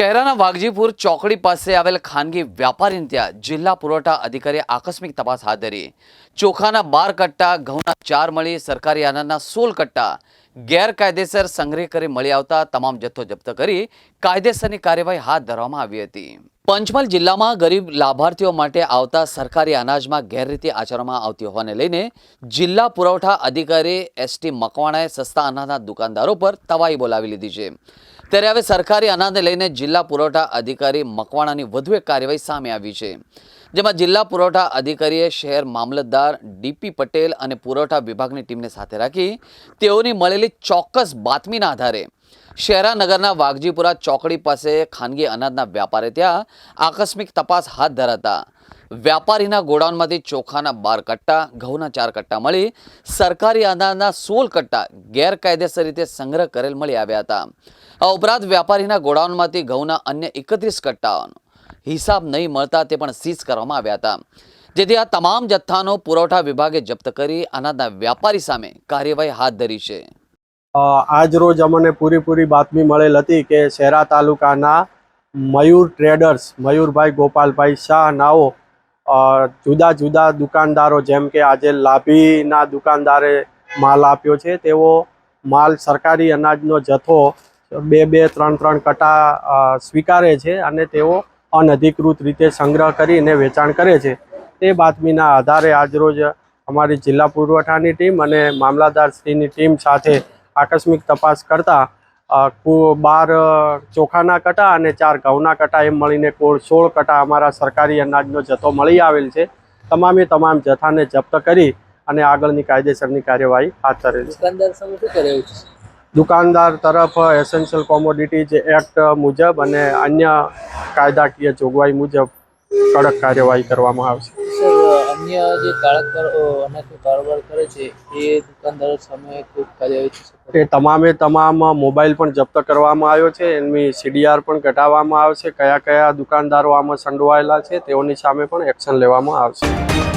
શહેરાના વાઘજીપુર ચોકડી પાસે આવેલ ખાનગી વ્યાપારીને ત્યાં જિલ્લા પુરવઠા અધિકારીએ આકસ્મિક તપાસ હાથ ધરી. ચોખાના બાર કટ્ટા, ઘઉંના ચાર મળી, સરકારી અનાજના સોળ કટ્ટા ગેરકાયદેસર સંગ્રહ કરી મળી આવતા તમામ જથ્થો જપ્ત કરી કાયદેસરની કાર્યવાહી હાથ ધરવામાં આવી હતી. પંચમહાલ જિલ્લામાં ગરીબ લાભાર્થીઓ માટે આવતા સરકારી અનાજમાં ગેરરીતિ આચરવામાં આવતી હોવાને લઈને જિલ્લા પુરવઠા અધિકારી એસટી મકવાણાએ સસ્તા અનાજના દુકાનદારો પર તવાઈ બોલાવી લીધી છે. ત્યારે હવે સરકારી અનાજને લઈને જિલ્લા પુરવઠા અધિકારી મકવાણાની વધુ એક કાર્યવાહી સામે આવી છે, જેમાં જિલ્લા પુરવઠા અધિકારીએ શહેર મામલતદાર ડીપી પટેલ અને પુરવઠા વિભાગની ટીમને સાથે રાખી તેઓની મળેલી ચોક્કસ બાતમીના આધારે શહેરાનગરના વાઘજીપુરા ચોકડી પાસે ખાનગી અનાજના વ્યાપારે ત્યાં આકસ્મિક તપાસ હાથ ધરાતા વ્યાપારીના ગોડાઉનમાંથી ચોખાના બાર કટ્ટા, ઘઉંના ચાર કટ્ટા મળી સરકારી અનાજના સોળ કટ્ટા ગેરકાયદેસર રીતે સંગ્રહ કરેલ મળી આવ્યા હતા. આ ઉપરાંત વ્યાપારીના ગોડાઉનમાંથી ઘઉંના અન્ય એકત્રીસ કટ્ટાઓનો હિસાબ નહીં મળતા તે પણ સીઝ કરવામાં આવ્યા હતા. જેથી આ તમામ જથ્થાનો પુરવઠા વિભાગે જપ્ત કરી અનાજના વ્યાપારી સામે કાર્યવાહી હાથ ધરી છે. આજ રોજ અમને પૂરીપૂરી બાતમી મળેલ હતી કે શહેરા તાલુકાના મયુર ટ્રેડર્સ, મયુરભાઈ ગોપાલભાઈ શાહ નાઓ જુદા જુદા દુકાનદારો જેમ કે આજે લાભીના દુકાનદારે માલ આપ્યો છે, તેઓ માલ સરકારી અનાજનો જથ્થો બે બે, ત્રણ ત્રણ કટા સ્વીકારે છે અને તેઓ અનધિકૃત રીતે સંગ્રહ કરીને વેચાણ કરે છે. તે બાતમીના આધારે આજરોજ અમારી જિલ્લા પુરવઠાની ટીમ અને મામલાદાર શ્રીની ટીમ સાથે આકસ્મિક તપાસ કરતા બાર ચોખાના કટા અને ચાર ઘઉંના કટા એમ મળીને કુલ સોળ કટા અમારા સરકારી અનાજનો જથ્થો મળી આવેલ છે. તમામે તમામ જથ્થાને જપ્ત કરી અને આગળની કાયદેસરની કાર્યવાહી હાથ ધરેલ દુકાનદાર તરફ એસેન્શિયલ કોમોડિટીઝ એક્ટ મુજબ અને અન્ય કાયદાકીય જોગવાઈ મુજબ કડક કાર્યવાહી કરવામાં આવશે. અન્ય જે કારોબાર કરે છે એ દુકાનદારો સામે કાર્યવાહી એ તમામે તમામ મોબાઈલ પણ જપ્ત કરવામાં આવ્યો છે એમની સીડીઆર પણ ઘટાડવામાં આવશે કયા કયા દુકાનદારો આમાં સંડોવાયેલા છે તેઓની સામે પણ એક્શન લેવામાં આવશે.